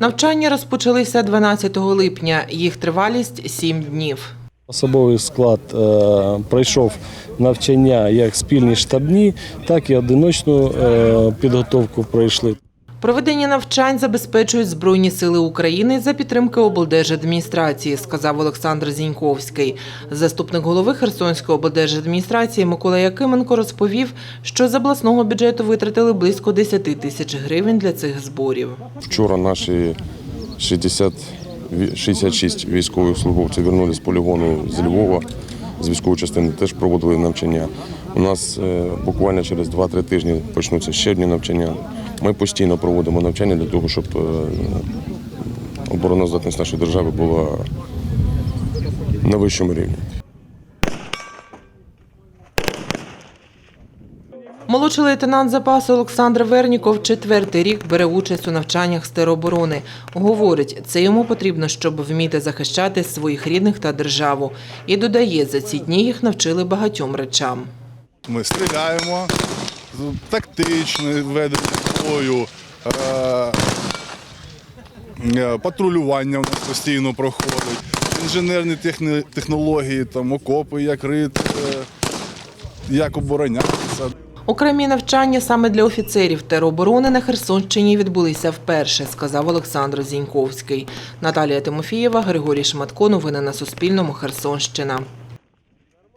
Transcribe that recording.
Навчання розпочалися 12 липня. Їх тривалість 7 днів. Особовий склад е, пройшов навчання як спільні штабні, так і одиночну е, підготовку пройшли. Проведення навчань забезпечують Збройні сили України за підтримки облдержадміністрації, сказав Олександр Зіньковський. Заступник голови Херсонської облдержадміністрації Микола Якименко розповів, що з обласного бюджету витратили близько 10 тисяч гривень для цих зборів. Вчора наші 60, ві- 66 військових службовців вернулись з полігону з Львова, з військової частини теж проводили навчання. У нас е, буквально через 2-3 тижні почнуться ще одні навчання. Ми постійно проводимо навчання для того, щоб е, обороноздатність нашої держави була на вищому рівні. Молодший лейтенант запасу Олександр Верніков четвертий рік бере участь у навчаннях з тероборони. Говорить, це йому потрібно, щоб вміти захищати своїх рідних та державу. І додає, за ці дні їх навчили багатьом речам. Ми стріляємо, тактичне ведення бою, е, е, патрулювання у нас постійно проходить, інженерні технології, там, окопи, як рити, е, як оборонятися. Окремі навчання саме для офіцерів тероборони на Херсонщині відбулися вперше, сказав Олександр Зіньковський. Наталія Тимофієва, Григорій Шматко. Новини на Суспільному. Херсонщина.